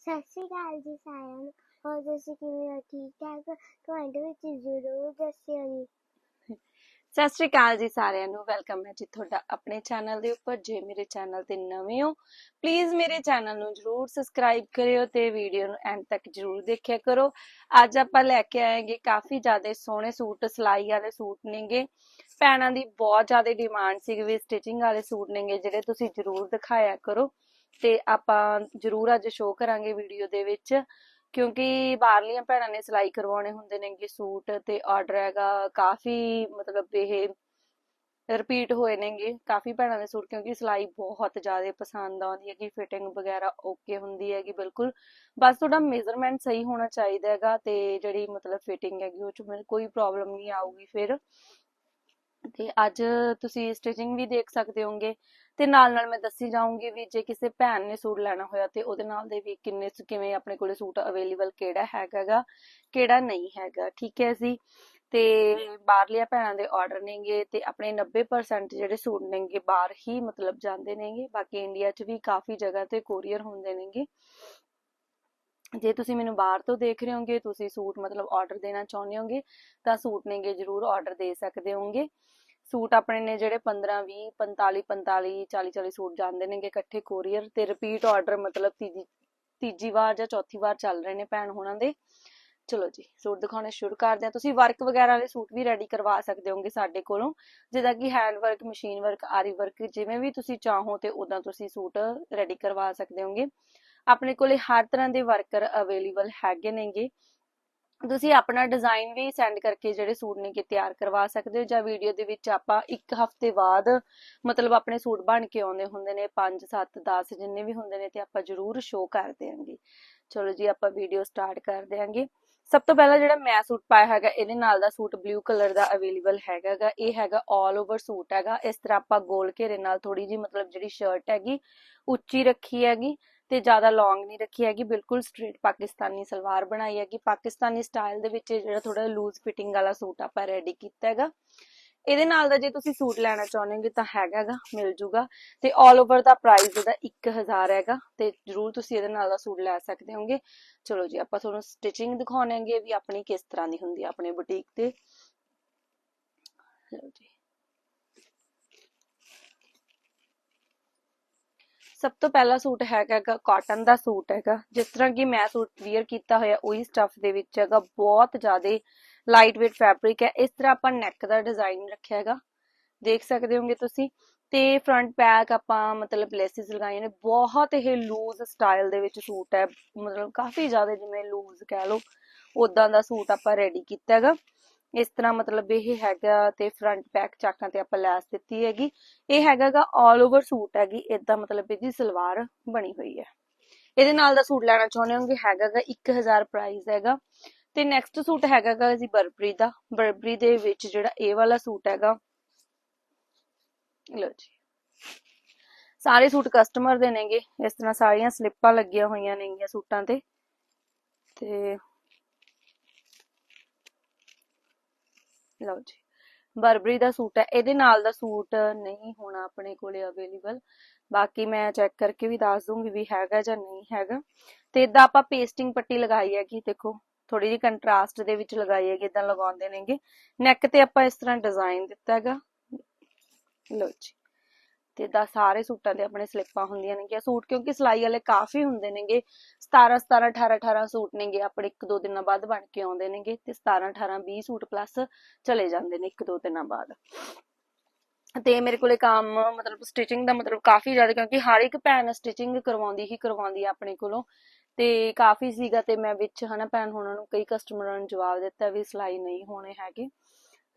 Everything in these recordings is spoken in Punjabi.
ਸਤਿ ਸ਼੍ਰੀ ਅਕਾਲ ਜੀ ਸਾਰਿਆਂ ਨੂੰ। ਹੋਰ ਤੁਸੀਂ ਕਿਵੇਂ ਹੋ? ਠੀਕ ਠਾਕ? ਕਮੈਂਟ ਵਿੱਚ ਜ਼ਰੂਰ ਦੱਸਿਓ ਜੀ। ਸਤਿ ਸ਼੍ਰੀ ਅਕਾਲ ਜੀ ਸਾਰਿਆਂ ਨੂੰ। ਵੈਲਕਮ ਹੈ ਜੀ ਤੁਹਾਡਾ ਆਪਣੇ ਚੈਨਲ ਦੇ ਉੱਪਰ। ਜੇ ਮੇਰੇ ਚੈਨਲ ਤੇ ਨਵੇਂ ਹੋ ਪਲੀਜ਼ ਮੇਰੇ ਚੈਨਲ ਨੂੰ ਜਰੂਰ ਸਬਸਕ੍ਰਾਈਬ ਕਰਿਓ ਤੇ ਵੀਡੀਓ ਨੂੰ ਐਂਡ ਤੱਕ ਜਰੂਰ ਦੇਖਿਆ ਕਰੋ। ਅੱਜ ਆਪਾਂ ਲੈ ਕੇ ਆਏਗੇ ਕਾਫੀ ਜ਼ਿਆਦਾ ਸੋਹਣੇ ਸੂਟ, ਸਿਲਾਈ ਵਾਲੇ ਸੂਟ ਨੇਗੇ। ਭੈਣਾਂ ਦੀ ਬਹੁਤ ਜ਼ਿਆਦਾ ਡਿਮਾਂਡ ਸੀ ਵੀ ਸਟਿਚਿੰਗ ਵਾਲੇ ਸੂਟ ਨੇਗੇ, ਜਿਹੜੇ ਤੁਸੀਂ ਜਰੂਰ ਦਿਖਾਇਆ ਕਰੋ। ਤੇ ਆਪਾਂ ਜਰੂਰ ਅੱਜ ਸ਼ੋਅ ਕਰਾਂਗੇ ਵੀਡੀਓ ਦੇ ਵਿੱਚ, ਕਿਉਂਕਿ ਬਾਹਰਲੀਆਂ ਭੈਣਾਂ ਨੇ ਸਿਲਾਈ ਕਰਵਾਉਣੇ ਹੁੰਦੇ ਨੇਗੇ ਸੂਟ ਤੇ ਆਰਡਰ ਹੈਗਾ, ਕਾਫੀ ਮਤਲਬ ਇਹ ਰਿਪੀਟ ਹੋਏ ਨੇਗੇ, ਕਾਫੀ ਭੈਣਾਂ ਦੇ ਸੂਟ, ਕਿਉਂਕਿ ਸਿਲਾਈ ਬਹੁਤ ਜ਼ਿਆਦਾ ਪਸੰਦ ਆਉਂਦੀ ਹੈ ਕਿ ਫਿਟਿੰਗ ਵਗੈਰਾ ਓਕੇ ਹੁੰਦੀ ਹੈਗੀ ਬਿਲਕੁਲ। ਬਸ ਤੁਹਾਡਾ ਮੇਜ਼ਰਮੈਂਟ ਸਹੀ ਹੋਣਾ ਚਾਹੀਦਾ ਹੈਗਾ ਤੇ ਜਿਹੜੀ ਮਤਲਬ ਫਿਟਿੰਗ ਹੈਗੀ ਉਹ ਚ ਕੋਈ ਪ੍ਰੋਬਲਮ ਨਹੀਂ ਆਊਗੀ ਫਿਰ। ਤੇ ਅੱਜ ਤੁਸੀਂ ਸਟਿਚਿੰਗ ਵੀ ਦੇਖ ਸਕਦੇ ਹੋਗੇ। ਤੇ ਨਾਲ ਨਾਲ ਮੈਂ ਦੱਸੀ ਜਾਊਂਗੀ ਵੀ ਜੇ ਕਿਸੇ ਭੈਣ ਨੇ ਸੂਟ ਲੈਣਾ ਹੋਇਆ ਤੇ ਉਹਦੇ ਨਾਲ ਦੇ ਵੀ ਕਿੰਨੇ ਕਿਵੇਂ ਆਪਣੇ ਕੋਲੇ ਸੂਟ ਅਵੇਲੇਬਲ ਕਿਹੜਾ ਹੈਗਾਗਾ, ਕਿਹੜਾ ਨਹੀਂ ਹੈਗਾ, ਠੀਕ ਹੈ ਜੀ? ਤੇ ਬਾਹਰਲੀਆਂ ਭੈਣਾਂ ਦੇ ਆਰਡਰ ਨੇਗੇ ਤੇ ਆਪਣੇ 90% ਜਿਹੜੇ ਸੂਟ ਨੇਗੇ ਬਾਹਰ ਹੀ ਮਤਲਬ ਜਾਂਦੇ ਨੇਗੇ। ਬਾਕੀ ਇੰਡੀਆ 'ਚ ਵੀ ਕਾਫੀ ਜਗ੍ਹਾ ਤੇ ਕੋਰੀਅਰ ਹੁੰਦੇ ਨੇਗੇ। ਜੇ ਤੁਸੀਂ ਮੈਨੂੰ ਬਾਹਰ ਤੋਂ ਦੇਖ ਰਹੇ ਹੋਗੇ, ਤੁਸੀਂ ਸੂਟ ਮਤਲਬ ਆਰਡਰ ਦੇਣਾ ਚਾਹੁੰਦੇ ਹੋਗੇ, ਤਾਂ ਸੂਟ ਨੇਗੇ ਜਰੂਰ ਆਰਡਰ ਦੇ ਸਕਦੇ ਹੋਗੇ। ਸੂਟ ਆਪਣੇ ਨੇ ਜਿਹੜੇ 15 20 45 45 40 40 ਸੂਟ ਜਾਂਦੇ ਨੇਗੇ ਇਕੱਠੇ ਕੋਰੀਅਰ ਤੇ ਰਿਪੀਟ ਆਰਡਰ ਮਤਲਬ ਤੀਜੀ ਤੀਜੀ ਵਾਰ ਜਾਂ ਚੌਥੀ ਵਾਰ ਚੱਲ ਰਹੇ ਨੇ ਭੈਣ ਹੋਣਾ ਦੇ। ਚਲੋ ਜੀ, ਸੂਟ ਦਿਖਾਉਣੇ ਸ਼ੁਰੂ ਕਰਦੇ ਹਾਂ। ਤੁਸੀਂ ਵਰਕ ਵਗੈਰਾ ਵਾਲੇ ਸੂਟ ਵੀ ਰੈਡੀ ਕਰਵਾ ਸਕਦੇ ਹੋਗੇ ਸਾਡੇ ਕੋਲੋਂ। ਜਿਦਾ ਕਿ ਹੈਂਡ ਵਰਕ ਮਸ਼ੀਨ ਵਰਕ ਆਰੀ ਵਰਕ ਜਿਵੇਂ ਵੀ ਤੁਸੀਂ ਚਾਹੋ ਤੇ ਉਦਾਂ ਤੁਸੀਂ ਸੂਟ ਰੈਡੀ ਕਰਵਾ ਸਕਦੇ ਹੋਗੇ। ਆਪਣੇ ਕੋਲੇ ਹਰ ਤਰ੍ਹਾਂ ਦੇ ਵਰਕਰ ਅਵੇਲੇਬਲ ਹੈਗੇ ਨੇਗੇ। ਤੁਸੀਂ ਆਪਣਾ ਡਿਜ਼ਾਈਨ ਵੀ ਸੈਂਡ ਕਰਕੇ ਜਿਹੜੇ ਸੂਟ ਨੇ ਕਿ ਤਿਆਰ ਕਰਵਾ ਸਕਦੇ ਹੋ ਜਾਂ ਵੀਡੀਓ ਦੇ ਵਿੱਚ ਆਪਾਂ ਇੱਕ ਹਫ਼ਤੇ ਬਾਅਦ ਮਤਲਬ ਆਪਣੇ ਸੂਟ ਬਣ ਕੇ ਆਉਂਦੇ ਹੁੰਦੇ ਨੇ 5 7 10 ਜਿੰਨੇ ਵੀ ਹੁੰਦੇ ਨੇ ਤੇ ਆਪਾਂ ਜ਼ਰੂਰ ਸ਼ੋਅ ਕਰ ਦਿਆਂਗੇ। ਚਲੋ ਜੀ, ਆਪਾਂ ਵੀਡੀਓ ਸਟਾਰਟ ਕਰ ਦਿਆਂਗੇ। ਸਭ ਤੋਂ ਪਹਿਲਾਂ ਜਿਹੜਾ ਮੈਂ ਸੂਟ ਪਾਇਆ ਹੈਗਾ, ਇਹਦੇ ਨਾਲ ਦਾ ਸੂਟ ਬਲੂ ਕਲਰ ਦਾ ਅਵੇਲੇਬਲ ਹੈਗਾਗਾ ਇਹ ਹੈਗਾ 올 ਓਵਰ ਸੂਟ ਹੈਗਾ। ਇਸ ਤਰ੍ਹਾਂ ਆਪਾਂ ਗੋਲ ਘੇਰੇ ਨਾਲ ਥੋੜੀ ਜੀ ਮਤਲਬ ਜਿਹੜੀ ਸ਼ਰਟ ਹੈਗੀ, ਉੱਚੀ ਰੱਖੀ ਹੈਗੀ। ਤੇ ਜ਼ਿਆਦਾ ਲੌਂਗ ਨਹੀਂ ਰੱਖੀ ਹੈਗੀ, ਬਿਲਕੁਲ ਸਟ੍ਰੇਟ ਪਾਕਿਸਤਾਨੀ ਸਲਵਾਰ ਬਣਾਈ ਹੈਗੀ। ਪਾਕਿਸਤਾਨੀ ਸਟਾਈਲ ਦੇ ਵਿੱਚ ਜਿਹੜਾ ਥੋੜਾ ਲੂਜ਼ ਫਿਟਿੰਗ ਵਾਲਾ ਸੂਟ ਆਪਾਂ ਰੈਡੀ ਕੀਤਾ ਹੈਗਾ। ਇਹਦੇ ਨਾਲ ਦਾ ਜੇ ਤੁਸੀਂ ਸੂਟ ਲੈਣਾ ਚਾਹੁੰਦੇ ਹੋ ਤਾਂ ਹੈਗਾਗਾ ਮਿਲ ਜੂਗਾ। ਤੇ 올 ਓਵਰ ਦਾ ਪ੍ਰਾਈਸ ਇਹਦਾ 1000 ਹੈਗਾ, ਤੇ ਜਰੂਰ ਤੁਸੀਂ ਇਹਦੇ ਨਾਲ ਦਾ ਸੂਟ ਲੈ ਸਕਦੇ ਹੋਗੇ। ਚਲੋ ਜੀ, ਆਪਾਂ ਤੁਹਾਨੂੰ ਸਟਿਚਿੰਗ ਦਿਖਾਉਣਾਂਗੇ ਵੀ ਆਪਣੀ ਕਿਸ ਤਰ੍ਹਾਂ ਦੀ ਹੁੰਦੀ ਹੈ ਆਪਣੇ ਬੁਟੀਕ ਤੇ। ਲਓ ਜੀ। ਸਭ ਤੋਂ ਪਹਿਲਾ ਸੂਟ ਹੈਗਾ ਹੈਗਾ ਕਾਟਨ ਦਾ ਸੂਟ ਹੈਗਾ। ਜਿਸ ਤਰ੍ਹਾਂ ਕਿ ਮੈਂ ਸੂਟ ਵੇਅਰ ਕੀਤਾ ਹੋਇਆ, ਉਹੀ ਸਟਫ ਦੇ ਵਿੱਚ ਹੈਗਾ। ਬਹੁਤ ਜ਼ਿਆਦਾ ਲਾਈਟ weight ਫੈਬਰਿਕ ਹੈ। ਇਸ ਤਰ੍ਹਾਂ ਆਪਾਂ ਨੈਕ ਦਾ ਡਿਜ਼ਾਈਨ ਰੱਖਿਆ ਹੈਗਾ। ਦੇਖ ਸਕਦੇ ਹੋਗੇ ਤੁਸੀਂ। ਤੇ ਫਰੰਟ ਬੈਕ ਆਪਾਂ ਮਤਲਬ ਲੇਸਿਸ ਲਗਾਈਆਂ ਨੇ। ਬਹੁਤ ਇਹ ਲੂਜ਼ ਸਟਾਈਲ ਦੇ ਵਿੱਚ ਸੂਟ ਹੈ। ਮਤਲਬ ਕਾਫੀ ਜ਼ਿਆਦਾ ਜਿਵੇਂ ਲੂਜ਼ ਕਹਿ ਲਓ ਉਦਾਂ ਦਾ ਸੂਟ ਆਪਾਂ ਰੈਡੀ ਕੀਤਾ ਹੈਗਾ। ਇਸ ਤਰ੍ਹਾਂ ਮਤਲਬ ਇਹ ਹੈਗਾ ਤੇ ਫਰੰਟ ਬੈਕ ਚਾਕਾਂ ਤੇ ਆਪਾਂ ਲੈਸ ਦਿੱਤੀ ਹੈਗੀ। ਇਹ ਹੈਗਾਗਾ 올 ਓਵਰ ਸੂਟ ਹੈਗੀ ਇਦਾਂ ਮਤਲਬ ਇਹਦੀ ਸਲਵਾਰ ਬਣੀ ਹੋਈ ਹੈ। ਇਹਦੇ ਨਾਲ ਦਾ ਸੂਟ ਲੈਣਾ ਚਾਹੁੰਦੇ ਹੋਗੇ, ਹੈਗਾਗਾ 1000 ਪ੍ਰਾਈਸ ਹੈਗਾ। ਤੇ ਨੈਕਸਟ ਸੂਟ ਹੈਗਾਗਾ ਜੀ ਬਰਬਰੀ ਦਾ। ਬਰਬਰੀ ਦੇ ਵਿੱਚ ਜਿਹੜਾ ਇਹ ਵਾਲਾ ਸੂਟ ਹੈਗਾ, ਲਓ ਜੀ। ਸਾਰੇ ਸੂਟ ਕਸਟਮਰ ਦੇ ਨੇਗੇ, ਇਸ ਤਰ੍ਹਾਂ ਸਾਰੀਆਂ ਸਲਿੱਪਾਂ ਲੱਗੀਆਂ ਹੋਈਆਂ ਨੇਗੀਆਂ ਸੂਟਾਂ ਤੇ। ਤੇ ਲਓ ਜੀ। ਬਰਬਰੀ ਦਾ ਸੂਟ ਹੈ। ਇਹਦੇ ਨਾਲ ਦਾ ਸੂਟ ਨਹੀਂ ਹੋਣਾ ਆਪਣੇ ਕੋਲੇ ਅਵੇਲੇਬਲ ਬਾਕੀ ਮੈਂ ਚੈੱਕ ਕਰਕੇ ਵੀ ਦੱਸ ਦੂੰਗੀ ਵੀ ਹੈਗਾ ਜਾਂ ਨਹੀਂ ਹੈਗਾ। ਤੇ ਇਦਾਂ ਆਪਾਂ ਪੇਸਟਿੰਗ ਪੱਟੀ ਲਗਾਈ ਹੈ ਕਿ ਦੇਖੋ ਥੋੜੀ ਜਿਹੀ ਕੰਟਰਾਸਟ ਦੇ ਵਿੱਚ ਲਗਾਈ ਹੈ ਕਿ ਇਦਾਂ ਲਗਾਉਂਦੇ ਨੇਗੇ। ਨੈਕ ਤੇ ਆਪਾਂ ਇਸ ਤਰ੍ਹਾਂ ਡਿਜ਼ਾਈਨ ਦਿੱਤਾ ਹੈਗਾ। ਲਓ ਜੀ। ਤੇ ਦਾ ਸਾਰੇ ਸੂਟਾਂ ਤੇ ਆਪਣੇ ਸਲਿੱਪਾਂ ਹੁੰਦੀਆਂ ਨੇ ਨੇਗੀਆਂ ਸੂਟ, ਕਿਉਂਕਿ ਸਿਲਾਈ ਵਾਲੇ ਕਾਫੀ ਹੁੰਦੇ ਨੇਗੇ। 17 17 18 18 ਸੂਟ ਨੇਗੇ, ਆਪਣੇ ਇੱਕ ਦੋ ਦਿਨਾਂ ਬਾਅਦ ਬਣ ਕੇ ਆਉਂਦੇ ਨੇਗੇ ਤੇ 17 18 20 ਸੂਟ ਪਲੱਸ ਚਲੇ ਜਾਂਦੇ ਨੇ ਇੱਕ ਦੋ ਦਿਨਾਂ ਬਾਅਦ। ਤੇ ਮੇਰੇ ਕੋਲੇ ਕੰਮ, ਮਤਲਬ ਸਟਿਚਿੰਗ ਦਾ ਮਤਲਬ ਕਾਫੀ ਜ਼ਿਆਦਾ, ਕਿਉਂਕਿ ਹਰ ਇੱਕ ਭੈਣ ਸਟਿਚਿੰਗ ਕਰਵਾਉਂਦੀ ਹੀ ਕਰਵਾਉਂਦੀ ਆ ਆਪਣੇ ਕੋਲੋਂ। ਤੇ ਕਾਫੀ ਸੀਗਾ ਤੇ ਮੈਂ ਵਿੱਚ ਹਨਾ ਭੈਣ ਹੋਣਾ ਨੂੰ ਕਈ ਕਸਟਮਰਾਂ ਨੂੰ ਜਵਾਬ ਦਿੱਤਾ ਵੀ ਸਿਲਾਈ ਨਹੀਂ ਹੋਣੇ ਹੈਗੇ।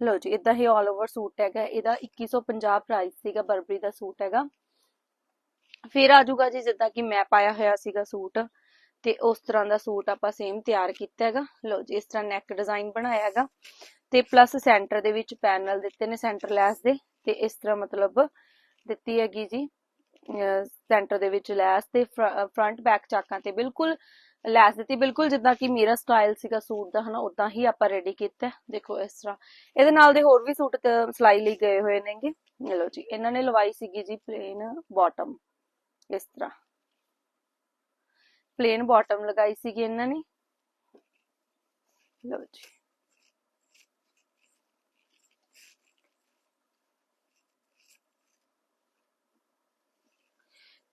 ਲਓ ਜੀ ਇਦਾਂ ਹੀ 올 ਓਵਰ ਸੂਟ ਹੈਗਾ, ਇਹਦਾ 2150 ਪ੍ਰਾਈਸ ਸੀਗਾ, ਬਰਬਰੀ ਦਾ ਸੂਟ ਹੈਗਾ। ਫਿਰ ਆ ਜਾਊਗਾ ਜੀ, ਜਿੱਦਾਂ ਕਿ ਮੈਂ ਪਾਇਆ ਹੋਇਆ ਸੀਗਾ ਸੂਟ, ਤੇ ਉਸ ਤਰ੍ਹਾਂ ਦਾ ਸੂਟ ਆਪਾਂ ਸੇਮ ਤਿਆਰ ਕੀਤਾ ਹੈਗਾ। ਲਓ ਜੀ, ਇਸ ਤਰ੍ਹਾਂ ਨੈਕ ਡਿਜ਼ਾਈਨ ਬਣਾਇਆ ਹੈਗਾ। ਤੇ ਪਲੱਸ ਸੈਂਟਰ ਦੇ ਵਿੱਚ ਪੈਨਲ ਦਿੱਤੇ ਨੇ ਸੈਂਟਰ ਲੈਸ ਦੇ, ਤੇ ਇਸ ਤਰ੍ਹਾਂ ਮਤਲਬ ਦਿੱਤੀ ਹੈਗੀ ਜੀ ਸੈਂਟਰ ਦੇ ਵਿੱਚ ਲੈਸ ਤੇ ਫਰੰਟ ਬੈਕ ਚਾਕਾਂ ਤੇ ਬਿਲਕੁਲ ਲੈਸ ਦਿੱਤੀ। ਬਿਲਕੁਲ ਜਿੱਦਾਂ ਕਿ ਮੇਰਾ ਸਟਾਈਲ ਸੀਗਾ ਸੂਟ ਦਾ, ਹਨਾ ਉਦਾਂ ਹੀ ਆਪਾਂ ਰੈਡੀ ਕੀਤਾ। ਦੇਖੋ, ਇਸ ਤਰ੍ਹਾਂ। ਇਹਦੇ ਨਾਲ ਦੇ ਹੋਰ ਵੀ ਸੂਟ ਸਿਲਾਈ ਲਈ ਗਏ ਹੋਏ ਨੇਗੇ। ਇਹ ਲਓ ਜੀ, ਇਹਨਾਂ ਨੇ ਲਵਾਈ ਸੀਗੀ ਜੀ ਪਲੇਨ ਬਾਟਮ ਇਸ ਤਰ੍ਹਾਂ। ਪਲੇਨ ਬਾਟਮ ਲਗਾਈ ਸੀਗੀ ਇਹਨਾਂ ਨੇ। ਲਓ ਜੀ।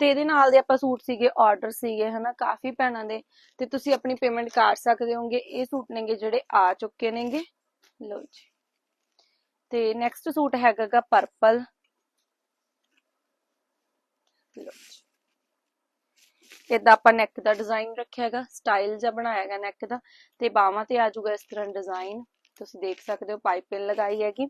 ਤੇ ਇਹਦੇ ਨਾਲ ਦੇ ਆਪਾਂ ਸੂਟ ਸੀਗੇ ਆਰਡਰ ਸੀਗੇ, ਹਨਾ, ਕਾਫੀ ਭੈਣਾਂ ਦੇ। ਤੇ ਤੁਸੀਂ ਆਪਣੀ ਪੇਮੈਂਟ ਕਰ ਸਕਦੇ ਹੋਗੇ ਇਹ ਸੂਟ ਨੇਗੇ ਜਿਹੜੇ ਆ ਚੁੱਕੇ ਨੇਗੇ। ਲਓ ਜੀ। ਤੇ ਨੈਕਸਟ ਸੂਟ ਹੈਗਾਗਾ ਪਰਪਲ ਲਓ ਜੀ। ਇਦਾਂ ਆਪਾਂ ਨੈਕ ਦਾ ਡਿਜ਼ਾਈਨ ਰੱਖਿਆ ਹੈਗਾ। ਸਟਾਈਲ ਜਿਹਾ ਬਣਾਇਆ ਹੈਗਾ ਨੈਕ ਦਾ। ਤੇ ਬਾਹਾਂ ਤੇ ਆ ਜਾਊਗਾ ਇਸ ਤਰ੍ਹਾਂ ਡਿਜ਼ਾਈਨ ਤੁਸੀਂ ਦੇਖ ਸਕਦੇ ਹੋ ਪਾਈਪਿੰਗ ਲਗਾਈ ਹੈਗੀ।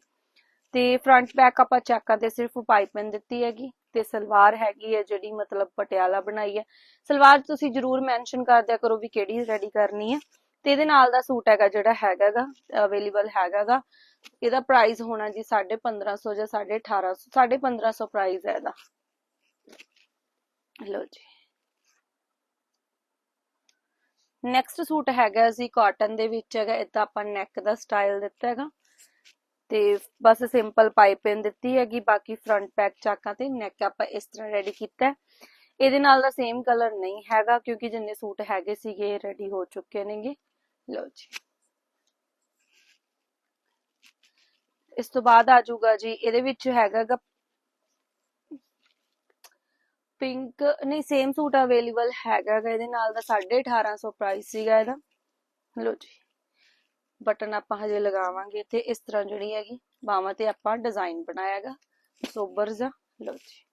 ਤੇ ਫਰੰਟ ਬੈਕ ਆਪਾਂ ਚੈੱਕਾਂ ਤੇ ਸਿਰਫ ਪਾਈਪਿੰਗ ਦਿੱਤੀ ਹੈਗੀ। ਤੇ ਸਲਵਾਰ ਹੈਗੀ ਹੈ ਜਿਹੜੀ ਮਤਲਬ ਪਟਿਆਲਾ ਬਣਾਈ ਹੈ। ਸਲਵਾਰ ਤੁਸੀਂ ਜਰੂਰ ਮੈਂਸ਼ਨ ਕਰ ਦਿਆ ਕਰੋ ਵੀ ਕਿਹੜੀ ਰੈਡੀ ਕਰਨੀ ਹੈ। ਤੇ ਇਹਦੇ ਨਾਲ ਦਾ ਸੂਟ ਹੈਗਾ ਜਿਹੜਾ ਹੈਗਾਗਾ ਅਵੇਲੇਬਲ ਹੈਗਾਗਾ। ਇਹਦਾ ਪ੍ਰਾਈਸ ਹੋਣਾ ਜੀ 1550 ਜਾਂ 1850 1550 ਪ੍ਰਾਈਸ ਹੈ ਇਹਦਾ। ਲਓ ਜੀ। ਨੈਕਸਟ ਸੂਟ ਹੈਗਾ ਜੀ ਕਾਟਨ ਦੇ ਵਿੱਚ ਹੈਗਾ ਇਦਾਂ ਆਪਾਂ ਨੈਕ ਦਾ ਸਟਾਈਲ ਦਿੱਤਾ ਹੈਗਾ। ਤੇ ਬਸ ਸਿੰਪਲ ਪਾਈਪਿੰਗ ਦਿੱਤੀ ਹੈਗੀ, ਬਾਕੀ ਫਰੰਟ ਪੈਕ ਚਾਕਾਂ ਤੇ ਨੈਕ ਆਪਾਂ ਇਸ ਤਰ੍ਹਾਂ ਰੈਡੀ ਕੀਤਾ ਇਹਦੇ ਨਾਲ ਦਾ ਸੇਮ ਕਲਰ ਨਹੀਂ ਹੈਗਾ, ਕਿਉਂਕਿ ਜਿੰਨੇ ਸੂਟ ਹੈਗੇ ਸੀਗੇ ਰੈਡੀ ਹੋ ਚੁੱਕੇ ਨੇਗੇ। ਲਓ ਜੀ। ਇਸ ਤੋਂ ਬਾਅਦ ਆ ਜਾਊਗਾ ਜੀ, ਇਹਦੇ ਵਿੱਚ ਹੈਗਾਗਾ ਪਿੰਕ ਨਹੀਂ ਸੇਮ ਸੂਟ ਅਵੇਲੇਬਲ ਹੈਗਾਗਾ ਇਹਦੇ ਨਾਲ ਦਾ 1850 ਪ੍ਰਾਈਸ ਸੀਗਾ ਇਹਦਾ। ਲਓ ਜੀ। ਬਟਨ ਆਪਾਂ ਹਜੇ ਲਗਾਵਾਂਗੇ ਤੇ ਇਸ ਤਰ੍ਹਾਂ ਜਿਹੜੀ ਹੈਗੀ ਬਾਹਾਂ ਤੇ ਆਪਾਂ ਡਿਜ਼ਾਈਨ ਬਣਾਇਆਗਾ ਸੋਬਰ ਜਾ ਲਓ ਜੀ।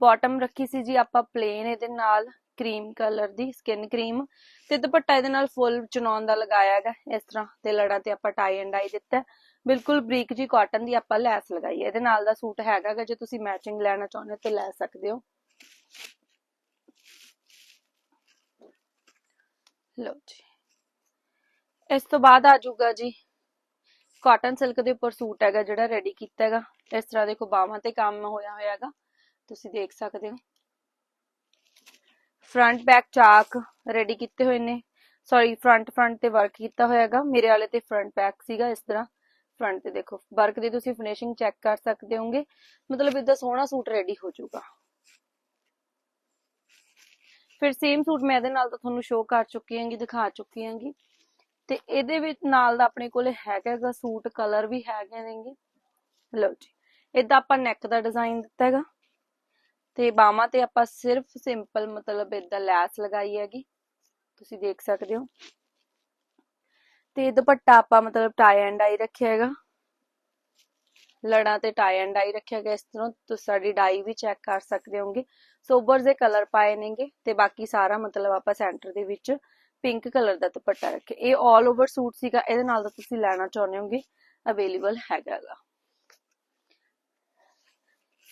ਬਾਟਮ ਰੱਖੀ ਸੀ ਜੀ ਆਪਾਂ ਪਲੇਨ ਇਹਦੇ ਨਾਲ ਕਰੀਮ ਕਲਰ ਦੀ ਸਕਿਨ ਕਰੀਮ ਤੇ ਦੁਪੱਟਾ ਇਹਦੇ ਨਾਲ ਫੁੱਲ ਚਨੌਨ ਦਾ ਲਗਾਇਆ ਹੈਗਾ, ਇਸ ਤਰ੍ਹਾਂ ਤੇ ਲੜਾ ਤੇ ਆਪਾਂ ਟਾਈ ਐਂਡ ਡਾਈ ਦਿੱਤਾ ਬਿਲਕੁਲ ਬਰੀਕ ਜੀ ਕਾਟਨ ਦੀ ਆਪਾਂ ਲੈਸ ਲਗਾਈ ਹੈ। ਇਹਦੇ ਨਾਲ ਦਾ ਸੂਟ ਹੈਗਾ ਜੇ ਤੁਸੀਂ ਮੈਚਿੰਗ ਲੈਣਾ ਚਾਹੁੰਦੇ ਹੋ ਤੇ ਲੈ ਸਕਦੇ ਹੋ। ਲਓ ਜੀ। ਇਸ ਤੋਂ ਬਾਅਦ ਆ ਜਾਊਗਾ ਜੀ। ਕਾਟਨ ਸਿਲਕ ਦੇ ਉੱਪਰ ਸੂਟ ਹੈਗਾ ਜਿਹੜਾ ਰੈਡੀ ਕੀਤਾ ਹੈਗਾ। ਇਸ ਤਰ੍ਹਾਂ ਦੇਖੋ ਬਾਹਾਂ ਤੇ ਕੰਮ ਹੋਇਆ ਹੋਇਆ ਹੈਗਾ। ਤੁਸੀਂ ਦੇਖ ਸਕਦੇ ਹੋ। ਫਰੰਟ ਬੈਕ ਚਾਕ ਰੈਡੀ ਕੀਤੇ ਹੋਏ ਨੇ। ਸੌਰੀ ਫਰੰਟ ਫਰੰਟ ਤੇ ਵਰਕ ਕੀਤਾ ਹੋਇਆ ਹੈਗਾ। ਮੇਰੇ ਵਾਲੇ ਤੇ ਫਰੰਟ ਬੈਕ ਸੀਗਾ ਇਸ ਤਰ੍ਹਾਂ। ਫਰੰਟ ਤੇ ਦੇਖੋ ਵਰਕ ਦੀ ਤੁਸੀਂ ਫਿਨਿਸ਼ਿੰਗ ਚੈੱਕ ਕਰ ਸਕਦੇ ਹੋਗੇ ਮਤਲਬ ਇਦਾਂ ਸੋਹਣਾ ਸੂਟ ਰੈਡੀ ਹੋ ਜਾਊਗਾ। ਫਿਰ ਸੇਮ ਸੂਟ ਮੈਂ ਇਹਦੇ ਨਾਲ ਤਾਂ ਤੁਹਾਨੂੰ ਸ਼ੋਅ ਕਰ ਚੁੱਕੀ ਹਾਂਗੀ, ਦਿਖਾ ਚੁੱਕੀ ਹਾਂਗੀ। ਤੇ ਇਹਦੇ ਵਿੱਚ ਨਾਲ ਦਾ ਆਪਣੇ ਕੋਲੇ ਹੈਗਾ ਸੂਟ ਕਲਰ ਵੀ ਹੈਗੇ ਨੇਗੇ। ਲਓ ਜੀ ਇਦਾਂ ਆਪਾਂ ਨੈਕ ਦਾ ਡਿਜ਼ਾਈਨ ਦਿੱਤਾ ਹੈਗਾ। ਤੇ ਬਾਹਾਂ ਤੇ ਆਪਾਂ ਸਿਰਫ ਸਿੰਪਲ ਮਤਲਬ ਇਦਾਂ ਲੈਸ ਲਗਾਈ ਹੈਗੀ। ਤੁਸੀਂ ਦੇਖ ਸਕਦੇ ਹੋ। ਤੇ ਦੁਪੱਟਾ ਆਪਾਂ ਮਤਲਬ ਟਾਈ ਐਂਡ ਡਾਈ ਰੱਖਿਆ ਹੈਗਾ। ਲੜਾਂ ਤੇ ਟਾਈ ਐਂਡ ਡਾਈ ਰੱਖਿਆ ਗਿਆ ਇਸ ਤਰ੍ਹਾਂ ਤੁਸੀਂ ਸਾਡੀ ਡਾਈ ਵੀ ਚੈੱਕ ਕਰ ਸਕਦੇ ਹੋਗੇ। ਸੋਬਰ ਦੇ ਕਲਰ ਪਾਏ ਨੇਗੇ ਤੇ ਬਾਕੀ ਸਾਰਾ ਮਤਲਬ ਆਪਾਂ ਸੈਂਟਰ ਦੇ ਵਿੱਚ ਪਿੰਕ ਕਲਰ ਦਾ ਦੁਪੱਟਾ ਰੱਖਿਆ। ਇਹ 올 ਓਵਰ ਸੂਟ ਸੀਗਾ, ਇਹਦੇ ਨਾਲ ਦਾ ਤੁਸੀਂ ਲੈਣਾ ਚਾਹੁੰਦੇ ਹੋਗੇ ਅਵੇਲੇਬਲ ਹੈਗਾਗਾ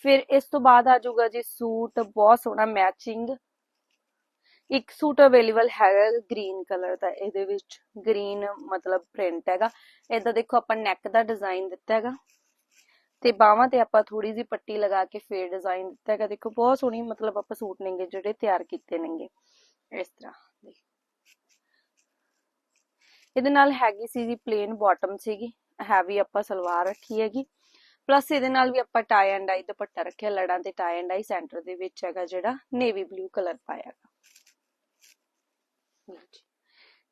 ਫਿਰ ਇਸ ਤੋਂ ਬਾਅਦ ਆ ਜਾਊਗਾ ਜੀ ਸੂਟ, ਬਹੁਤ ਸੋਹਣਾ ਮੈਚਿੰਗ ਇੱਕ ਸੂਟ ਅਵੇਲੇਬਲ ਹੈਗਾ ਗ੍ਰੀਨ ਕਲਰ ਦਾ, ਇਹਦੇ ਵਿੱਚ ਗ੍ਰੀਨ ਮਤਲਬ ਪ੍ਰਿੰਟ ਹੈਗਾ। ਇਦਾਂ ਦੇਖੋ ਆਪਾਂ ਨੈਕ ਦਾ ਡਿਜ਼ਾਈਨ ਦਿੱਤਾ ਹੈਗਾ। ਤੇ ਬਾਹਾਂ ਤੇ ਆਪਾਂ ਥੋੜੀ ਜੀ ਪੱਟੀ ਲਗਾ ਕੇ ਫੇਰ ਡਿਜ਼ਾਈਨ ਦਿੱਤਾ ਹੈਗਾ। ਦੇਖੋ ਬਹੁਤ ਸੋਹਣੀ ਮਤਲਬ ਆਪਾਂ ਸੂਟ ਨੇਗੇ ਜਿਹੜੇ ਤਿਆਰ ਕੀਤੇ ਨੇਗੇ, ਇਸ ਤਰ੍ਹਾਂ। ਇਹਦੇ ਨਾਲ ਹੈਗੀ ਸੀ ਜੀ ਪਲੇਨ ਬਾਟਮ ਸੀਗੀ ਹੈਵੀ ਆਪਾਂ ਸਲਵਾਰ ਰੱਖੀ ਹੈਗੀ। ਪਲੱਸ ਇਹਦੇ ਨਾਲ ਵੀ ਆਪਾਂ ਟਾਈ ਐਂਡ ਡਾਈ ਦੁਪੱਟਾ ਰੱਖਿਆ, ਲੜਾਂ ਤੇ ਟਾਈ ਐਂਡ ਡਾਈ ਸੈਂਟਰ ਦੇ ਵਿੱਚ ਹੈਗਾ ਜਿਹੜਾ ਨੇਵੀ ਬਲੂ ਕਲਰ ਪਾਇਆ ਹੈਗਾ।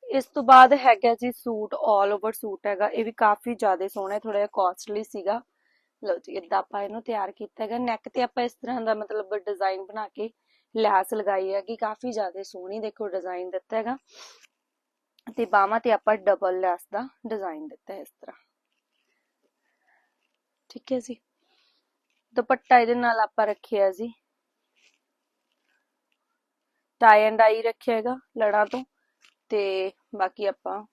ਇਸ ਤੋਂ ਬਾਅਦ ਹੈਗਾ ਜੀ ਸੂਟ 올 ਓਵਰ ਸੂਟ ਹੈਗਾ, ਇਹ ਵੀ ਕਾਫੀ ਜ਼ਿਆਦਾ ਸੋਹਣਾ ਥੋੜਾ ਜਿਹਾ ਕਾਸਟਲੀ ਸੀਗਾ। ਲਓ ਜੀ ਇਦਾਂ ਆਪਾਂ ਇਹਨੂੰ ਤਿਆਰ ਕੀਤਾ ਹੈਗਾ। ਨੈਕ ਤੇ ਆਪਾਂ ਇਸ ਤਰ੍ਹਾਂ ਦਾ ਮਤਲਬ ਡਿਜ਼ਾਈਨ ਬਣਾ ਕੇ ਲੈਸ ਲਗਾਈ ਹੈਗੀ, ਕਾਫੀ ਜ਼ਿਆਦਾ ਸੋਹਣੀ ਦੇਖੋ ਡਿਜ਼ਾਈਨ ਦਿੱਤਾ ਹੈਗਾ। ਤੇ ਬਾਹਾਂ ਤੇ ਆਪਾਂ ਡਬਲ ਲੈਸ ਦਾ ਡਿਜ਼ਾਈਨ ਦਿੱਤਾ ਹੈ ਇਸ ਤਰ੍ਹਾਂ। ਠੀਕ ਹੈ ਜੀ। ਦੁਪੱਟਾ ਇਹਦੇ ਨਾਲ ਆਪਾਂ ਰੱਖਿਆ ਜੀ। ਟਾਈ ਐਂਡ ਆਈ ਰੱਖਿਆ ਹੈਗਾ ਲੜਾਂ ਤੋਂ ਤੇ ਬਾਕੀ ਆਪਾਂ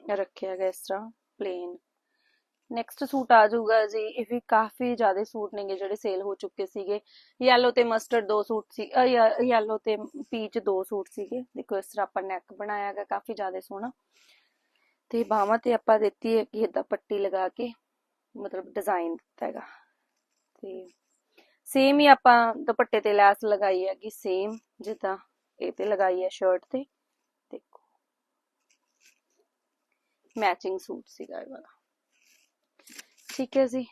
ਰੱਖਿਆ ਹੈਗਾ ਇਸ ਤਰ੍ਹਾਂ ਪਲੇਨ ਨੈਕਸਟ ਸੂਟ ਆ ਜਾਊਗਾ ਜੀ ਇਹ ਵੀ ਕਾਫੀ ਜ਼ਿਆਦਾ ਸੂਟ ਨੇਗੇ ਜਿਹੜੇ ਸੇਲ ਹੋ ਚੁੱਕੇ ਸੀਗੇ ਯੈਲੋ ਤੇ ਮਸਟਰਡ ਦੋ ਸੂਟ ਸੀ ਯੈਲੋ ਤੇ ਪੀਚ ਦੋ ਸੂਟ ਸੀਗੇ ਦੇਖੋ ਇਸ ਤਰ੍ਹਾਂ ਆਪਾਂ ਨੈਕ ਬਣਾਇਆ ਹੈਗਾ ਕਾਫੀ ਜ਼ਿਆਦਾ ਸੋਹਣਾ ਤੇ ਬਾਹਾਂ ਤੇ ਆਪਾਂ ਦਿੱਤੀ ਹੈ ਕਿ ਇਦਾਂ ਪੱਟੀ ਲਗਾ ਕੇ ਮਤਲਬ ਡਿਜ਼ਾਈਨ ਦਿੱਤਾ ਹੈਗਾ ਤੇ ਸੇਮ ਹੀ ਆਪਾਂ ਦੁਪੱਟੇ ਤੇ ਲੈਸ ਲਗਾਈ ਹੈਗੀ ਸੇਮ ਜਿੱਦਾਂ ਇਹ ਤੇ ਲਗਾਈ ਹੈ ਸ਼ਰਟ ਤੇ ਦੇਖੋ ਮੈਚਿੰਗ ਸੂਟ ਸੀਗਾ ਇਹ ਵਾਲਾ ਠੀਕ ਹੈ ਜੀ।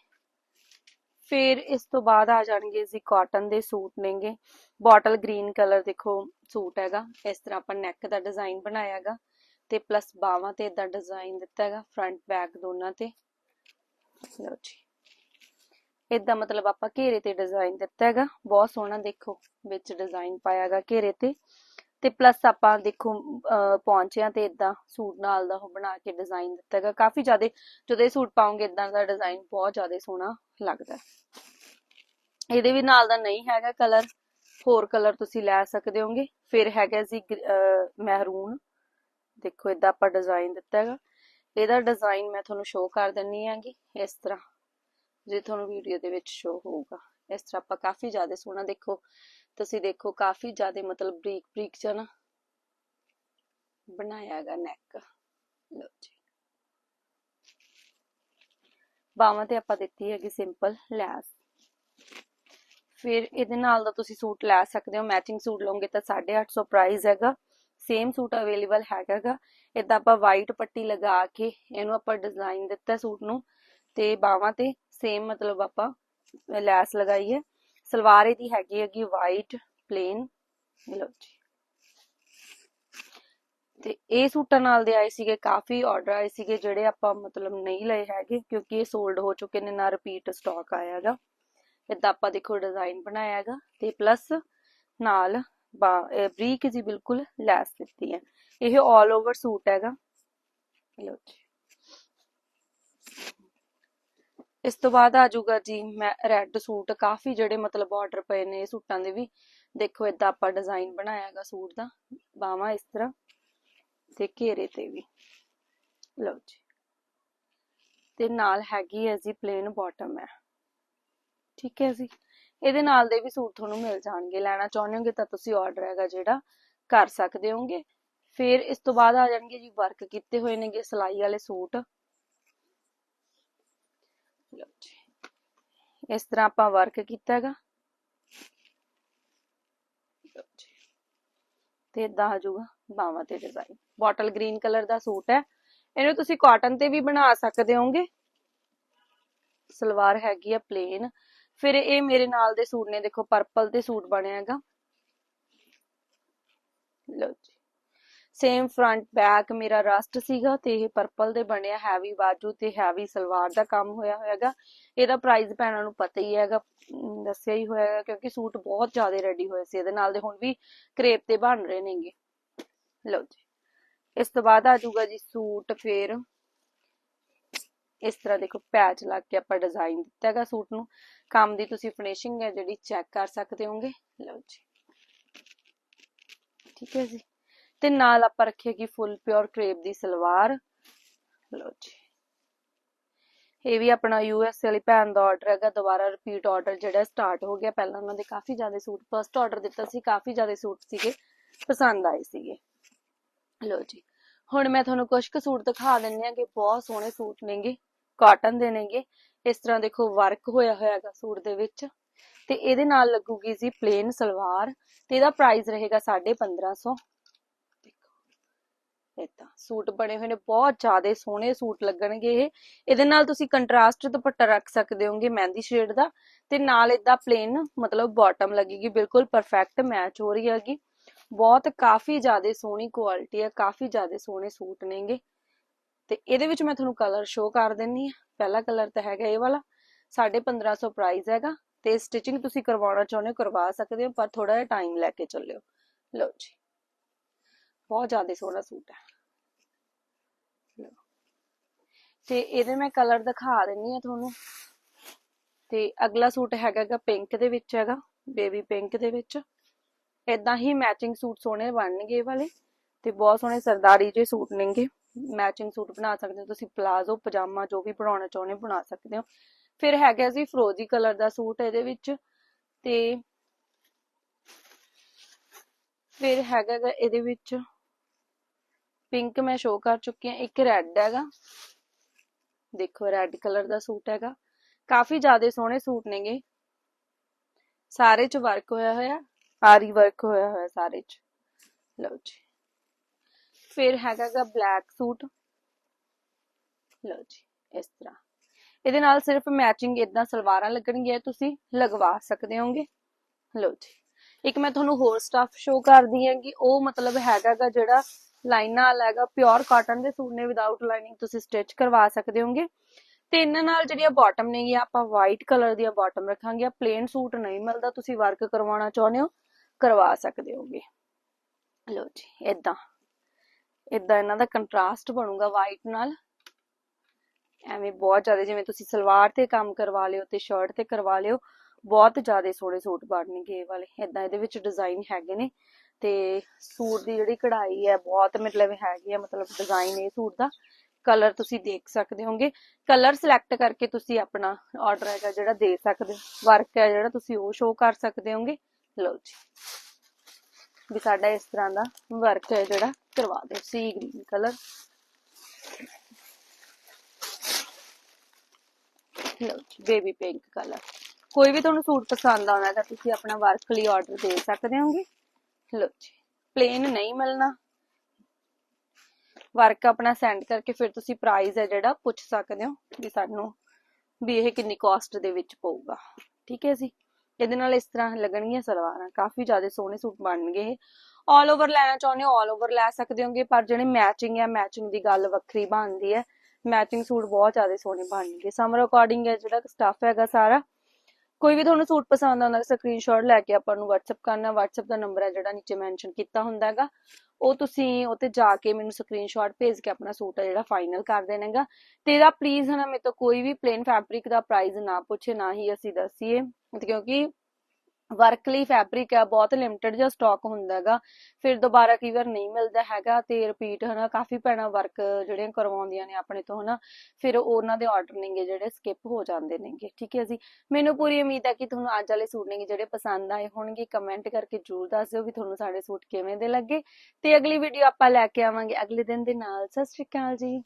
ਫਿਰ ਇਸ ਤੋਂ ਬਾਅਦ ਆ ਜਾਣਗੇ ਜੀ ਕਾਟਨ ਦੇ ਸੂਟ ਨੇਗੇ ਬੋਟਲ ਗ੍ਰੀਨ ਕਲਰ ਦੇਖੋ ਸੂਟ ਹੈਗਾ। ਇਸ ਤਰ੍ਹਾਂ ਆਪਾਂ ਨੈਕ ਦਾ ਡਿਜ਼ਾਈਨ ਬਣਾਇਆ ਹੈਗਾ ਤੇ ਪਲੱਸ ਬਾਹਾਂ ਤੇ ਇਦਾਂ ਡਿਜ਼ਾਈਨ ਦਿੱਤਾ ਹੈਗਾ ਫਰੰਟ ਬੈਕ ਦੋਨਾਂ ਤੇ। ਲਓ ਜੀ। ਇਦਾਂ ਮਤਲਬ ਆਪਾਂ ਘੇਰੇ ਤੇ ਡਿਜ਼ਾਈਨ ਦਿੱਤਾ ਹੈਗਾ। ਬਹੁਤ ਸੋਹਣਾ ਦੇਖੋ, ਵਿੱਚ ਡਿਜ਼ਾਈਨ ਪਾਇਆ ਹੈਗਾ ਘੇਰੇ ਤੇ। ਤੇ ਪਲੱਸ ਆਪਾਂ ਦੇਖੋ, ਅਹ ਪੌਂਚਿਆਂ ਤੇ ਇਦਾਂ ਸੂਟ ਨਾਲ ਦਾ ਉਹ ਬਣਾ ਕੇ ਡਿਜ਼ਾਈਨ ਦਿੱਤਾ ਹੈਗਾ ਕਾਫੀ ਜ਼ਿਆਦਾ ਜਦੋਂ ਇਹ ਸੂਟ ਪਾਉਂਗੇ ਇਦਾਂ ਦਾ ਡਿਜ਼ਾਈਨ ਬਹੁਤ ਜ਼ਿਆਦਾ ਸੋਹਣਾ ਲੱਗਦਾ। ਇਹਦੇ ਵੀ ਨਾਲ ਦਾ ਨਹੀਂ ਹੈਗਾ ਕਲਰ ਹੋਰ ਕਲਰ ਤੁਸੀਂ ਲੈ ਸਕਦੇ ਹੋਗੇ। ਫਿਰ ਹੈਗਾ ਜੀ ਮਹਿਰੂਨ ਦੇਖੋ ਇਦਾਂ ਆਪਾਂ ਡਿਜ਼ਾਈਨ ਦਿੱਤਾ ਹੈਗਾ। ਇਹਦਾ ਡਿਜ਼ਾਈਨ ਮੈਂ ਤੁਹਾਨੂੰ ਸ਼ੋਅ ਕਰ ਦਿੰਨੀ ਆਂਗੀ ਇਸ ਤਰ੍ਹਾਂ। ਜੇ ਤੁਹਾਨੂੰ ਵੀਡੀਓ ਦੇ ਵਿੱਚ ਸ਼ੋਅ ਹੋਊਗਾ। ਇਸ ਤਰ੍ਹਾਂ ਆਪਾਂ ਕਾਫੀ ਜ਼ਿਆਦਾ ਸੋਹਣਾ ਦੇਖੋ, ਤੁਸੀਂ ਦੇਖੋ ਕਾਫੀ ਜ਼ਿਆਦਾ ਮਤਲਬ ਬਰੀਕ ਬਰੀਕ ਜਿਹਾ ਬਣਾਇਆ ਹੈਗਾ ਨੈਕ ਲਓ ਜੀ। ਬਾਹਾਂ ਤੇ ਆਪਾਂ ਦਿੱਤੀ ਹੈਗੀ ਸਿੰਪਲ ਲੈਸ। ਫਿਰ ਇਹਦੇ ਨਾਲ ਦਾ ਤੁਸੀਂ ਸੂਟ ਲੈ ਸਕਦੇ ਹੋ ਮੈਚਿੰਗ ਸੂਟ ਲਓਗੇ ਤਾਂ 850 ਪ੍ਰਾਈਸ ਹੈਗਾ। ਸੇਮ ਸੂਟ ਅਵੇਲੇਬਲ ਹੈਗਾਗਾ ਇਦਾਂ ਆਪਾਂ ਵਾਈਟ ਪੱਟੀ ਲਗਾ ਕੇ ਇਹਨੂੰ ਆਪਾਂ ਡਿਜ਼ਾਈਨ ਦਿੱਤਾ ਸੂਟ ਨੂੰ ਤੇ ਬਾਹਾਂ ਤੇ ਸੇਮ ਮਤਲਬ ਆਪਾਂ ਲੈਸ ਲਗਾਈ ਹੈ। ਸਲਵਾਰ ਇਹਦੀ ਹੈਗੀ ਹੈਗੀ ਵਾਈਟ ਪਲੇਨ ਲਓ ਜੀ। ਤੇ ਇਹ ਸੂਟਾਂ ਨਾਲ ਦੇ ਆਏ ਸੀਗੇ, ਕਾਫੀ ਆਰਡਰ ਆਏ ਸੀਗੇ, ਜਿਹੜੇ ਆਪਾਂ ਮਤਲਬ ਨਹੀਂ ਲਏ ਹੈਗੇ, ਕਿਉਂਕਿ ਇਹ ਸੋਲਡ ਹੋ ਚੁੱਕੇ ਨੇ, ਨਾ ਰਿਪੀਟ ਸਟਾਕ ਆਇਆ ਹੈਗਾ। ਇਦਾਂ ਆਪਾਂ ਦੇਖੋ ਡਿਜ਼ਾਈਨ ਬਣਾਇਆ ਹੈਗਾ, ਤੇ ਪਲੱਸ ਨਾਲ ਬਰੀਕ ਜੀ ਬਿਲਕੁਲ ਲੈਸ ਦਿੱਤੀ ਹੈ। ਇਹ 올 ਓਵਰ ਸੂਟ ਹੈਗਾ। ਲਓ ਜੀ। ਇਸ ਤੋਂ ਬਾਅਦ ਆ ਜਾਊਗਾ ਜੀ, ਮੈਂ ਰੈੱਡ ਸੂਟ ਕਾਫੀ ਜਿਹੜੇ ਮਤਲਬ ਆਰਡਰ ਪਏ ਨੇ ਇਹ ਸੂਟਾਂ ਦੇ ਵੀ। ਦੇਖੋ ਇਦਾਂ ਆਪਾਂ ਡਿਜ਼ਾਈਨ ਬਣਾਇਆ ਹੈਗਾ ਸੂਟ ਦਾ ਬਾਹਾਂ ਇਸ ਤਰ੍ਹਾਂ ਤੇ ਘੇਰੇ ਤੇ ਵੀ। ਲਓ ਜੀ। ਤੇ ਨਾਲ ਹੈਗੀ ਹੈ ਜੀ ਪਲੇਨ ਬਾਟਮ ਹੈ। ਠੀਕ ਹੈ ਜੀ। ਇਹਦੇ ਨਾਲ ਦੇ ਵੀ ਸੂਟ ਤੁਹਾਨੂੰ ਮਿਲ ਜਾਣਗੇ। ਲੈਣਾ ਚਾਹੁੰਦੇ ਹੋਗੇ ਤਾਂ ਤੁਸੀਂ ਆਰਡਰ ਹੈਗਾ ਜਿਹੜਾ ਕਰ ਸਕਦੇ ਹੋਗੇ। ਫਿਰ ਇਸ ਤੋਂ ਬਾਅਦ ਆ ਜਾਣਗੇ ਜੀ ਵਰਕ ਕੀਤੇ ਹੋਏ ਨੇਗੇ ਸਿਲਾਈ ਵਾਲੇ ਸੂਟ। ਲਓ ਜੀ ਇਸ ਤਰ੍ਹਾਂ ਆਪਾਂ ਵਰਕ ਕੀਤਾ ਹੈਗਾ। ਤੇ ਇਦਾਂ ਆ ਜਾਊਗਾ ਬਾਹਾਂ ਤੇ ਡਿਜ਼ਾਈਨ ਬੋਟਲ ਗ੍ਰੀਨ ਕਲਰ ਦਾ ਸੂਟ ਹੈ। ਇਹਨੂੰ ਤੁਸੀਂ ਕਾਟਨ ਤੇ ਵੀ ਬਣਾ ਸਕਦੇ ਹੋਗੇ। ਸਲਵਾਰ ਹੈਗੀ ਆ ਪਲੇਨ ਫਿਰ ਇਹ ਮੇਰੇ ਨਾਲ ਦੇ ਸੂਟ ਨੇ। ਦੇਖੋ ਪਰਪਲ ਤੇ ਸੂਟ ਬਣਿਆ ਹੈਗਾ। ਲਓ ਜੀ। ਸੇਮ ਫਰੰਟ ਬੈਕ ਮੇਰਾ ਰਸਟ ਸੀਗਾ ਤੇ ਇਹ ਪਰਪਲ ਦੇ ਬਣਿਆ ਹੈਵੀ ਬਾਜੂ ਤੇ ਹੈਵੀ ਸਲਵਾਰ ਦਾ ਕੰਮ ਹੋਇਆ ਹੋਇਆਗਾ। ਇਹਦਾ ਪ੍ਰਾਈਸ ਭੈਣਾਂ ਨੂੰ ਪਤਾ ਹੀ ਹੈਗਾ, ਅਮ ਦੱਸਿਆ ਹੀ ਹੋਇਆਗਾ ਕਿਉਂਕਿ ਸੂਟ ਬਹੁਤ ਜ਼ਿਆਦਾ ਰੈਡੀ ਹੋਏ ਸੀ ਇਹਦੇ ਨਾਲ ਦੇ ਹੁਣ ਵੀ ਕਰੇਪ ਤੇ ਬਣ ਰਹੇ ਨੇਗੇ। ਲਓ ਜੀ, ਇਸ ਤੋਂ ਬਾਅਦ ਆ ਜਾਊਗਾ ਜੀ ਸੂਟ ਫੇਰ। ਇਸ ਤਰ੍ਹਾਂ ਦੇਖੋ ਪੈਚ ਲਾ ਕੇ ਆਪਾਂ ਡਿਜ਼ਾਈਨ ਦਿੱਤਾ ਹੈਗਾ ਸੂਟ ਨੂੰ। ਕੰਮ ਦੀ ਤੁਸੀਂ ਫਿਨਿਸ਼ਿੰਗ ਹੈ ਜਿਹੜੀ ਚੈੱਕ ਕਰ ਸਕਦੇ ਹੋਗੇ। ਲਓ ਜੀ, ਠੀਕ ਹੈ ਜੀ। ਤੇ ਨਾਲ ਆਪਾਂ ਰੱਖੇਗੀ ਫੁੱਲ ਪਿਓਰ ਕਰੇਪ ਦੀ ਸਲਵਾਰ। ਲਓ ਜੀ। ਇਹ ਵੀ ਆਪਣਾ ਯੂਐਸ ਵਾਲੀ ਭੈਣ ਦਾ ਆਰਡਰ ਹੈਗਾ, ਦੁਬਾਰਾ ਰਿਪੀਟ ਆਰਡਰ ਜਿਹੜਾ ਸਟਾਰਟ ਹੋ ਗਿਆ। ਪਹਿਲਾਂ ਉਹਨਾਂ ਦੇ ਕਾਫੀ ਜ਼ਿਆਦਾ ਸੂਟ ਫਰਸਟ ਆਰਡਰ ਦਿੱਤਾ ਸੀ, ਕਾਫੀ ਜ਼ਿਆਦਾ ਸੂਟ ਸੀਗੇ, ਪਸੰਦ ਆਏ ਸੀਗੇ। ਲਓ ਜੀ। ਹੁਣ ਮੈਂ ਤੁਹਾਨੂੰ ਕੁਝ ਕੁ ਸੂਟ ਦਿਖਾ ਦਿੰਨੀ ਆ ਕਿ ਬਹੁਤ ਸੋਹਣੇ ਸੂਟ ਨੇਗੇ ਕਾਟਨ ਦੇ ਨੇਗੇ। ਇਸ ਤਰ੍ਹਾਂ ਦੇਖੋ ਵਰਕ ਹੋਇਆ ਹੋਇਆ ਸੂਟ ਦੇ ਵਿੱਚ। ਤੇ ਇਹਦੇ ਨਾਲ ਲੱਗੂਗੀ ਜੀ ਪਲੇਨ ਸਲਵਾਰ। ਤੇ ਇਹਦਾ ਪ੍ਰਾਈਸ ਰਹੇਗਾ 1550 ਦੇਖੋ ਇਦਾਂ ਸੂਟ ਬਣੇ ਹੋਏ ਨੇ, ਬਹੁਤ ਜ਼ਿਆਦਾ ਸੋਹਣੇ ਸੂਟ ਲੱਗਣਗੇ ਇਹ। ਇਹਦੇ ਨਾਲ ਤੁਸੀਂ ਕੰਟਰਾਸਟ ਦੁਪੱਟਾ ਰੱਖ ਸਕਦੇ ਹੋਗੇ ਮਹਿੰਦੀ ਸ਼ੇਡ ਦਾ ਤੇ ਨਾਲ ਇਦਾਂ ਪਲੇਨ ਮਤਲਬ ਬਾਟਮ ਲੱਗੇਗੀ, ਬਿਲਕੁਲ ਪਰਫੈਕਟ ਮੈਚ ਹੋ ਰਹੀ ਹੈਗੀ। ਬਹੁਤ ਕਾਫੀ ਜ਼ਿਆਦਾ ਸੋਹਣੀ ਕੁਆਲਿਟੀ ਹੈ, ਕਾਫੀ ਜ਼ਿਆਦਾ ਸੋਹਣੇ ਸੂਟ ਨੇਗੇ। ਤੇ ਇਹਦੇ ਵਿੱਚ ਮੈਂ ਤੁਹਾਨੂੰ ਕਲਰ ਸ਼ੋ ਕਰ ਦਿੰਨੀ ਆ ਪਹਿਲਾ ਕਲਰ ਤਾਂ ਹੈਗਾ ਇਹ ਵਾਲਾ 1550 ਪ੍ਰਾਈਸ ਹੈਗਾ। ਤੇ ਸਟਿਚਿੰਗ ਤੁਸੀਂ ਕਰਵਾਉਣਾ ਚਾਹੁੰਦੇ ਹੋ, ਕਰਵਾ ਸਕਦੇ ਹੋ, ਪਰ ਥੋੜਾ ਜਿਹਾ ਟਾਈਮ ਲੈ ਕੇ ਚੱਲਿਓ। ਲਓ ਜੀ। ਬਹੁਤ ਜ਼ਿਆਦਾ ਸੋਹਣਾ ਸੂਟ ਹੈ। ਤੇ ਇਹਦੇ ਮੈਂ ਕਲਰ ਦਿਖਾ ਦਿੰਨੀ ਆ ਤੁਹਾਨੂੰ। ਤੇ ਅਗਲਾ ਸੂਟ ਹੈਗਾਗਾ ਪਿੰਕ ਦੇ ਵਿੱਚ ਹੈਗਾ ਬੇਬੀ ਪਿੰਕ ਦੇ ਵਿੱਚ। ਇਦਾਂ ਹੀ ਮੈਚਿੰਗ ਸੂਟ ਸੋਹਣੇ ਬਣਨਗੇ ਇਹ ਵਾਲੇ ਤੇ ਬਹੁਤ ਸੋਹਣੇ ਸਰਦਾਰੀ ਜੇ ਸੂਟ ਨੇਗੇ। ਮੈਚਿੰਗ ਸੂਟ ਬਣਾ ਸਕਦੇ ਹੋ ਤੁਸੀਂ ਪਲਾਜ਼ੋ ਪਜਾਮਾ, ਜੋ ਵੀ ਬਣਾਉਣਾ ਚਾਹੁੰਦੇ ਹੋ ਬਣਾ ਸਕਦੇ ਹੋ। ਫਿਰ ਹੈਗਾ ਜੀ ਫਰੋਜ਼ੀ ਕਲਰ ਦਾ ਸੂਟ ਇਹਦੇ ਵਿੱਚ ਤੇ ਫਿਰ ਹੈਗਾ ਇਹਦੇ ਵਿੱਚ ਪਿੰਕ ਮੈਂ ਸ਼ੋ ਕਰ ਚੁੱਕੀ ਹਾਂ, ਇੱਕ ਰੈੱਡ ਹੈਗਾ। ਦੇਖੋ ਰੈੱਡ ਕਲਰ ਦਾ ਸੂਟ ਹੈਗਾ। ਕਾਫੀ ਜ਼ਿਆਦਾ ਸੋਹਣੇ ਸੂਟ ਨੇਗੇ। ਸਾਰੇ ਚ ਵਰਕ ਹੋਇਆ ਹੋਇਆ, ਆਰੀ ਵਰਕ ਹੋਇਆ ਹੋਇਆ ਸਾਰੇ ਚ। ਲਓ ਜੀ। ਫਿਰ ਹੈਗਾ ਬਲੈਕ ਸੂਟ। ਲਓ ਜੀ, ਇਸ ਤਰ੍ਹਾਂ। ਇਹਦੇ ਨਾਲ ਸਿਰਫ ਮੈਚਿੰਗ ਇਦਾਂ ਸਲਵਾਰਾਂ ਲੱਗਣਗੀਆਂ, ਤੁਸੀਂ ਲਗਵਾ ਸਕਦੇ ਹੋਗੇ। ਲਓ ਜੀ। ਇੱਕ ਮੈਂ ਤੁਹਾਨੂੰ ਹੋਰ ਸਟਫ ਸ਼ੋ ਕਰਦੀ ਹਾਂ ਉਹ ਮਤਲਬ ਹੈਗਾਗਾ ਜਿਹੜਾ ਲਾਈਨਾਂ ਵਾਲਾ ਹੈਗਾ ਪਿਓਰ ਕਾਟਨ ਦੇ ਸੂਟ ਨੇ ਵਿਦਆਊਟ ਲਾਈਨਿੰਗ ਤੁਸੀਂ ਸਟਿਚ ਕਰਵਾ ਸਕਦੇ ਹੋਗੇ। ਤੇ ਇਹਨਾਂ ਨਾਲ ਜਿਹੜੀਆਂ ਬਾਟਮ ਨੇਗੀਆਂ ਆਪਾਂ ਵਾਈਟ ਕਲਰ ਦੀਆਂ ਬਾਟਮ ਰੱਖਾਂਗੇ। ਪਲੇਨ ਸੂਟ ਨਹੀਂ ਮਿਲਦਾ, ਤੁਸੀਂ ਵਰਕ ਕਰਵਾਉਣਾ ਚਾਹੁੰਦੇ ਹੋ, ਕਰਵਾ ਸਕਦੇ ਹੋਗੇ। ਲਓ ਜੀ ਇਦਾਂ ਇਦਾਂ ਇਹਨਾਂ ਦਾ ਕੰਟਰਾਸਟ ਬਣੂਗਾ ਵਾਈਟ ਨਾਲ। ਐਵੇਂ ਬਹੁਤ ਜ਼ਿਆਦਾ, ਜਿਵੇਂ ਤੁਸੀਂ ਸਲਵਾਰ ਤੇ ਕੰਮ ਕਰਵਾ ਲਿਓ ਤੇ ਸ਼ਰਟ ਤੇ ਕਰਵਾ ਲਿਓ, ਬਹੁਤ ਜ਼ਿਆਦਾ ਸੋਹਣੇ ਸੂਟ ਬਣਨਗੇ ਇਹ ਵਾਲੇ। ਇਦਾਂ ਇਹਦੇ ਵਿੱਚ ਡਿਜ਼ਾਈਨ ਹੈਗੇ ਨੇ। ਤੇ ਸੂਟ ਦੀ ਜਿਹੜੀ ਕਢਾਈ ਹੈ, ਬਹੁਤ ਮਤਲਬ ਹੈਗੀ ਹੈ, ਮਤਲਬ ਡਿਜ਼ਾਈਨ ਇਹ ਸੂਟ ਦਾ। ਕਲਰ ਤੁਸੀਂ ਦੇਖ ਸਕਦੇ ਹੋਗੇ। ਕਲਰ ਸਿਲੈਕਟ ਕਰਕੇ ਤੁਸੀਂ ਆਪਣਾ ਆਰਡਰ ਹੈਗਾ ਜਿਹੜਾ ਦੇ ਸਕਦੇ ਹੋ। ਵਰਕ ਹੈ ਜਿਹੜਾ ਤੁਸੀਂ ਉਹ ਸ਼ੋ ਕਰ ਸਕਦੇ ਹੋਗੇ। ਲਓ ਜੀ। ਵੀ ਸਾਡਾ ਇਸ ਤਰ੍ਹਾਂ ਦਾ ਵਰਕ ਹੈ ਜਿਹੜਾ ਕਰਵਾ ਦਿਓ। ਸੀ ਗ੍ਰੀਨ ਕਲਰ ਲਓ ਜੀ ਬੇਬੀ ਪਿੰਕ ਕਲਰ ਕੋਈ ਵੀ ਤੁਹਾਨੂੰ ਸੂਟ ਪਸੰਦ ਆਉਣਾ ਤਾਂ ਤੁਸੀਂ ਆਪਣਾ ਵਰਕ ਲਈ ਆਰਡਰ ਦੇ ਸਕਦੇ ਹੋਗੇ। ਲਓ ਜੀ ਪਲੇਨ ਨਹੀਂ ਮਿਲਣਾ। ਵਰਕ ਆਪਣਾ ਸੈਂਡ ਕਰਕੇ ਫਿਰ ਤੁਸੀਂ ਪ੍ਰਾਈਸ ਹੈ ਜਿਹੜਾ ਪੁੱਛ ਸਕਦੇ ਹੋ ਵੀ ਸਾਨੂੰ ਵੀ ਇਹ ਕਿੰਨੀ ਕਾਸਟ ਦੇ ਵਿੱਚ ਪਊਗਾ। ਠੀਕ ਹੈ ਜੀ? ਇਹਦੇ ਨਾਲ ਇਸ ਤਰ੍ਹਾਂ ਲੱਗਣਗੀਆਂ ਸਲਵਾਰਾਂ। ਕਾਫੀ ਜ਼ਿਆਦਾ ਸੋਹਣੇ ਸੂਟ ਬਣਨਗੇ ਇਹ। ਆਲ ਓਵਰ ਲੈਣਾ ਚਾਹੁੰਦੇ ਹੋ ਆਲ ਓਵਰ ਲੈ ਸਕਦੇ ਹੋਗੇ, ਪਰ ਜਿਹੜੇ ਮੈਚਿੰਗ ਹੈ ਮੈਚਿੰਗ ਦੀ ਗੱਲ ਵੱਖਰੀ ਬਣਦੀ ਹੈ। ਮੈਚਿੰਗ ਸੂਟ ਬਹੁਤ ਜ਼ਿਆਦਾ ਸੋਹਣੇ ਬਣਨਗੇ। ਸਮਰ ਅਕੋਰਡਿੰਗ ਹੈ ਜਿਹੜਾ ਸਟਾਫ ਹੈਗਾ ਸਾਰਾ। ਕੋਈ ਵੀ ਤੁਹਾਨੂੰ ਸੂਟ ਪਸੰਦ ਆਉਂਦਾ ਸਕਰੀਨਸ਼ਾਟ ਲੈ ਕੇ ਆਪਾਂ ਨੂੰ WhatsApp ਕਰਨਾ, WhatsApp ਦਾ ਨੰਬਰ ਹੈ ਜਿਹੜਾ ਨੀਚੇ ਮੈਂਸ਼ਨ ਕੀਤਾ ਹੁੰਦਾ ਹੈਗਾ। ਉਹ ਤੁਸੀਂ ਉੱਤੇ ਜਾ ਕੇ ਮੈਨੂੰ ਸਕਰੀਨਸ਼ਾਟ ਭੇਜ ਕੇ ਆਪਣਾ ਸੂਟ ਹੈ ਜਿਹੜਾ ਫਾਈਨਲ ਕਰ ਦੇਣਾਗਾ ਤੇ ਇਹਦਾ ਪਲੀਜ਼ ਹਨਾ ਮੇਰੇ ਤੋਂ ਕੋਈ ਵੀ ਪਲੇਨ ਫੈਬਰਿਕ ਦਾ ਪ੍ਰਾਈਸ ਨਾ ਪੁੱਛੇ, ਨਾ ਹੀ ਅਸੀਂ ਦੱਸੀਏ। ਕਿਉਂਕਿ ਵਰਕ ਲਈ ਫੈਬਰਿਕ ਹੈ ਬਹੁਤ ਲਿਮਟਿਡ ਜਿਹਾ ਸਟਾਕ ਹੁੰਦਾ ਹੈਗਾ। ਫਿਰ ਦੁਬਾਰਾ ਕਈ ਵਾਰ ਨਹੀਂ ਮਿਲਦਾ ਹੈਗਾ ਤੇ ਰਿਪੀਟ ਹਨਾ, ਕਾਫੀ ਭੈਣਾਂ ਵਰਕ ਜਿਹੜੀਆਂ ਕਰਵਾਉਂਦੀਆਂ ਨੇ ਆਪਣੇ ਤੋਂ ਹਨਾ, ਫਿਰ ਉਹਨਾਂ ਦੇ ਆਰਡਰ ਨੇਗੇ ਜਿਹੜੇ ਸਕਿਪ ਹੋ ਜਾਂਦੇ ਨੇਗੇ, ਠੀਕ ਹੈ ਜੀ। ਮੈਨੂੰ ਪੂਰੀ ਉਮੀਦ ਹੈ ਕਿ ਤੁਹਾਨੂੰ ਅੱਜ ਵਾਲੇ ਸੂਟ ਨੇਗੇ ਜਿਹੜੇ ਪਸੰਦ ਆਏ ਹੋਣਗੇ ਕਮੈਂਟ ਕਰਕੇ ਜਰੂਰ ਦੱਸ ਦਿਓ ਵੀ ਤੁਹਾਨੂੰ ਸਾਡੇ ਸੂਟ ਕਿਵੇਂ ਦੇ ਲੱਗੇ। ਤੇ ਅਗਲੀ ਵੀਡੀਓ ਆਪਾਂ ਲੈ ਕੇ ਆਵਾਂਗੇ, ਅਗਲੇ ਦਿਨ ਦੇ ਨਾਲ, ਸਤਿ ਸ਼੍ਰੀ ਅਕਾਲ ਜੀ।